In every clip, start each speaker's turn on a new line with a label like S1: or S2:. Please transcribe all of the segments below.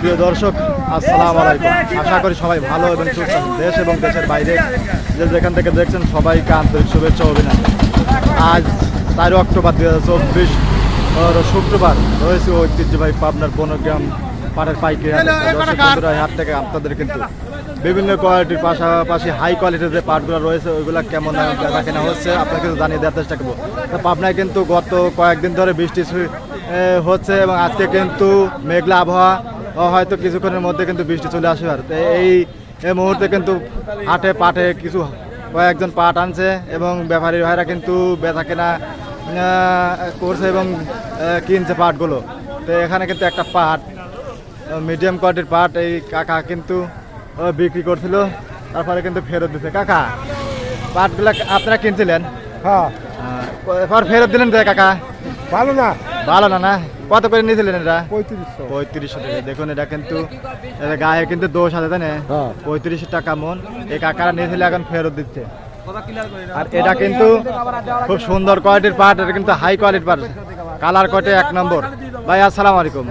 S1: প্রিয় দর্শক, আসসালাম আলাইকুম। আশা করি সবাই ভালো এবং সুস্থ দেশ এবং দেশের বাইরে যে যেখান থেকে দেখছেন সবাইকে আন্তরিক শুভেচ্ছা অভিনন্দন। আজ তেরো অক্টোবর দুই হাজার চব্বিশ শুক্রবার রয়েছে ঐতিহ্যবাহী পাবনার বনগ্রাম পাড়ের পাইকারি হাট। থেকে আপনাদের কিন্তু বিভিন্ন কোয়ালিটির পাশাপাশি হাই কোয়ালিটির যে পাটগুলো রয়েছে, ওইগুলো কেমন বেচা কেনা হচ্ছে আপনাকে কিন্তু জানিয়ে দেওয়ার চেষ্টা করব। পাবনায় কিন্তু গত কয়েকদিন ধরে বৃষ্টি হচ্ছে এবং আজকে কিন্তু মেঘলা আবহাওয়া। হয়তো কিছুক্ষণের মধ্যে কিন্তু বৃষ্টি চলে আসবে আর। তো এই এই মুহূর্তে কিন্তু হাটে পাটে কিছু কয়েকজন পাট আনছে এবং ব্যাপারী ভাইরা কিন্তু বেচা কেনা করছে এবং কিনছে পাটগুলো। তো এখানে কিন্তু একটা পাট মিডিয়াম কোয়ালিটির পাট এই কাকা কিন্তু বিক্রি করছিল তারপরে কিন্তু ফেরত দিছে। কাকা পাটগুলা আপনারা কিনছিলেন?
S2: হ্যাঁ।
S1: ফেরত দিলেন কাকা?
S2: ভালো না।
S1: ভালো না না? কত করে নিয়েছিলেন এটা?
S2: পঁয়ত্রিশশো।
S1: পঁয়ত্রিশশো টাকা। দেখুন এটা কিন্তু এটা গায়ে কিন্তু দোষ আছে তাই না
S2: হ্যাঁ।
S1: পঁয়ত্রিশশো টাকা মন। এই কাকারা নিয়েছিল এখন ফেরত দিচ্ছে। আর এটা কিন্তু খুব সুন্দর কোয়ালিটির পাট এটা কিন্তু হাই কোয়ালিটির পাট। কালার কটে এক নম্বর। ভাই আসসালামু আলাইকুম।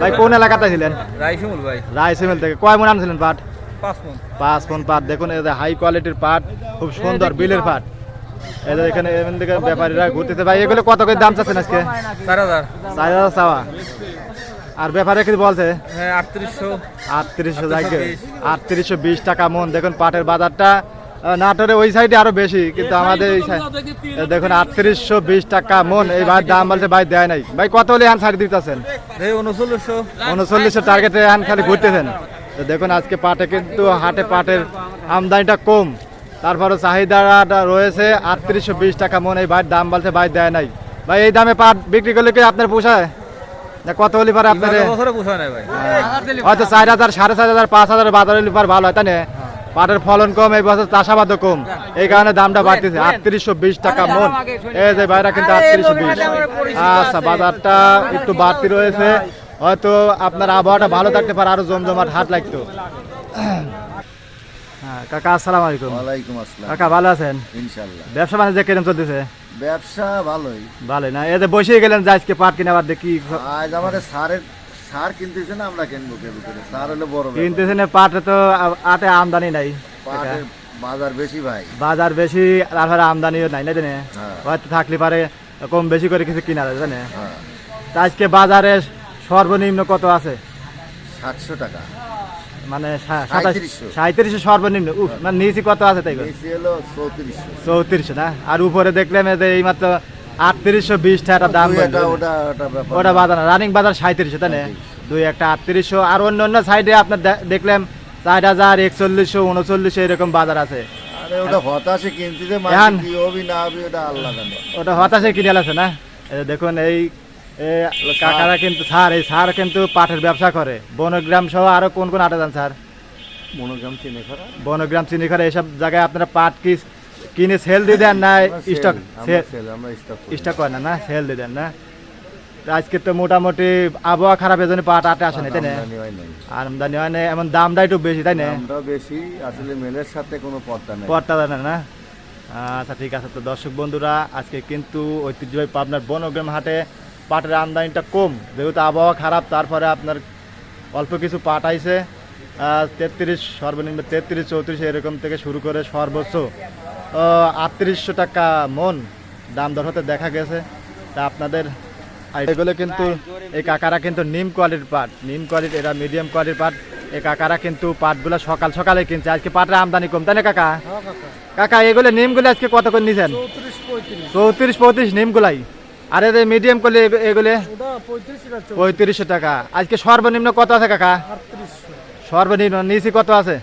S1: ভাই কোন এলাকাতে ছিলেন
S3: রাইসুমুল ভাই।
S1: রাইসিমেল থেকে। কয় মন আনছিলেন পাট?
S3: পাঁচ মন।
S1: পাঁচ মন পাট। দেখুন এটা হাই কোয়ালিটির পাট খুব সুন্দর বিলের পাট। এখানে এখান থেকে ব্যাপারীরা ঘুরতেছে। ভাই এগুলো কত করে দাম চাচ্ছেন আজকে?
S3: চার হাজার।
S1: চার হাজার চাওয়া। আর ব্যাপারে কি বলছে?
S3: হ্যাঁ আটত্রিশশো।
S1: আটত্রিশশো জায়গা আটত্রিশশো বিশ। টাকা মন। দেখুন পাটের বাজারটা নাটোরে ওই সাইডে আরও বেশি কিন্তু আমাদের এই সাইড দেখুন আটত্রিশশো বিশ টাকা মন। এই ভাই দাম বলছে ভাই দেয় নাই। ভাই কত হলে এখন ছাড়ি দিতেছেন?
S3: উনচল্লিশশো।
S1: উনচল্লিশশো টার্গেটে এখন খালি ঘুরতেছেন। তো দেখুন আজকে পাটে কিন্তু হাটে পাটের আমদানিটা কম। তারপরে চাহিদাটা রয়েছে আটত্রিশশো বিশ টাকা মন। এই ভাইয়ের দাম বলছে ভাই দেয় নাই। ভাই এই দামে পাট বিক্রি করলে কি আপনার পোষায় কত হলে পারে আপনার হয়তো চার হাজার সাড়ে চার হাজার পাঁচ হাজার বাজার হলে পার ভালো হয় তাই না? পাটের ফলন কম এই বছর চাষাবাদও কম। এই কারণে দামটা বাড়তেছে আটত্রিশশো বিশ টাকা মন। এই যে বাইরা কিন্তু আটত্রিশশো বিশ। আচ্ছা বাজারটা একটু বাড়তি রয়েছে। হয়তো আপনার আবহাওয়াটা ভালো থাকতে পারে আরও জমজমাট হাট লাগতো। কাকা আসসালামু আলাইকুম
S4: ওয়ালাইকুম আসসালাম।
S1: কাকা ভালো আছেন?
S4: ইনশাল্লাহ
S1: ব্যবসা বাণিজ্য কিরম চলতেছে?
S4: ব্যবসা ভালোই।
S1: ভালো না? এতে বসে গেলেন যে আজকে পাট কিনে আবার দেখি।
S4: আজ আমাদের সারের সার কিনতেছে না আমরা কিনবো কেন করে সার হলো বড় ব্যাপার।
S1: কিনতেছেন পাটে তো আটে আমদানি নাই।
S4: পাটের বাজার বেশি ভাই।
S1: বাজার বেশি তারপরে আমদানিও নাই না জানে?
S4: হ্যাঁ।
S1: হয়তো থাকলে পারে কম বেশি করে কিছু কিনা যায় জানে?
S4: হ্যাঁ।
S1: আজকে বাজারে সর্বনিম্ন কত আছে?
S4: সাতশো টাকা।
S1: মানে। সাঁত্রিশশো সর্বনিম্ন। উফ মানে নিচে কত আছে তাই
S4: চৌত্রিশশো।
S1: না? আর উপরে দেখলাম এই যে এইমাত্র আটত্রিশশো বিশ টাকা দাম।
S4: ওটা।
S1: বাজার রানিং বাজার সাঁত্রিশশো তাই না? দুই একটা আটত্রিশশো। আর অন্য অন্য সাইডে আপনার দেখলাম চার হাজার একচল্লিশশো উনচল্লিশশো এরকম বাজার আছে।
S4: আরে ওটা হতাশে কিনতেছে
S1: এখন-
S4: কি হবি না হবি ওটা
S1: হতাশে কিনে আছে না? দেখুন এই কাকারা কিন্তু স্যার এই স্যার কিন্তু পাটের ব্যবসা করে। বনগ্রাম সহ আরও কোন কোন আটে যান স্যার?
S4: মনোগ্রাম চিনে খারা
S1: বনগ্রাম চিনিখারা এসব জায়গায় আপনারা পাট কি কিনে সেল দিয়ে দেন না স্টক
S4: স্টক
S1: স্টক করেন না, না সেল দিয়ে দেন না? আজকে তো মোটামুটি আবহাওয়া খারাপ এজন্য পাট আটে আসে না তাই না? আমদানি হয় না এমন দামটা একটু বেশি তাই না?
S4: বেশি আসলে মেলের সাথে কোনো পর্দা নেই।
S1: পটটা জানে না? আচ্ছা ঠিক আছে তো দর্শক বন্ধুরা আজকে কিন্তু ঐতিহ্যবাহী পাবনার বনগ্রাম হাটে পাটের আমদানিটা কম যেহেতু আবহাওয়া খারাপ তারপরে আপনার অল্প কিছু পাট আইছে তেত্রিশ সর্বনিম্ন তেত্রিশ চৌত্রিশ এরকম থেকে শুরু করে সর্বোচ্চ আটত্রিশশো টাকা মন দাম দর হতে দেখা গেছে। তা আপনাদের এগুলো কিন্তু এই কাকারা কিন্তু নিম কোয়ালিটির পাট নিম কোয়ালিটি এরা মিডিয়াম কোয়ালিটির পাট এই কাকারা কিন্তু পাটগুলো সকাল সকালে কিনছে আজকে পাটের আমদানি কম তাই না কাকা? কাকা। এগুলো নিমগুলো আজকে কত করে নিছেন? চৌত্রিশ পঁয়ত্রিশ নিমগুলাই। আর এদের মিডিয়াম করলে এগু- এগুলো? পঁয়ত্রিশশো টাকা আজকে সর্বনিম্ন কত আছে কাকা? সর্বনিম্ন নিচে কত আছে?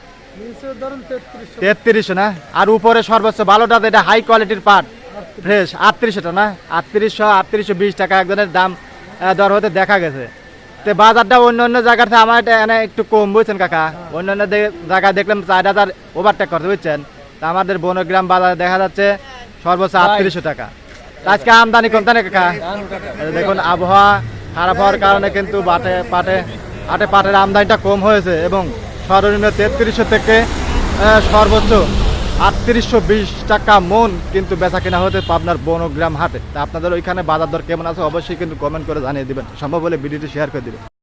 S1: তেত্রিশশো। না? আর উপরে সর্বোচ্চ ভালোটা এটা হাই কোয়ালিটির পাট ফ্রেশ আটত্রিশশো না? আটত্রিশশো আটত্রিশশো বিশ টাকা একজনের দাম দর হতে দেখা গেছে। তো বাজারটা অন্য অন্য জায়গার থেকে আমার এটা এনে একটু কম বুঝছেন কাকা? অন্য অন্য দে- জায়গায় দেখলাম চার হাজার ওভারটেক করতে বুঝছেন? তা আমাদের বনগ্রাম বাজারে দেখা যাচ্ছে সর্বোচ্চ আটত্রিশশো টাকা। আজকে আমদানি কম তাই না কাকা দেখুন, আবহাওয়া খারাপ হওয়ার কারণে কিন্তু বাটে, পাটে, আটে পাটের আমদানিটা কম হয়েছে এবং সর্বনিম্ন তেত্রিশশো থেকে সর্বোচ্চ আটত্রিশশো বিশ টাকা মন কিন্তু বেচা কেনা হতে পাবনার বনগ্রাম হাটে। তা আপনাদের ওইখানে বাজার দর কেমন আছে অবশ্যই কিন্তু কমেন্ট করে জানিয়ে দেবেন। সম্ভব হলে ভিডিওটি শেয়ার করে দিবেন।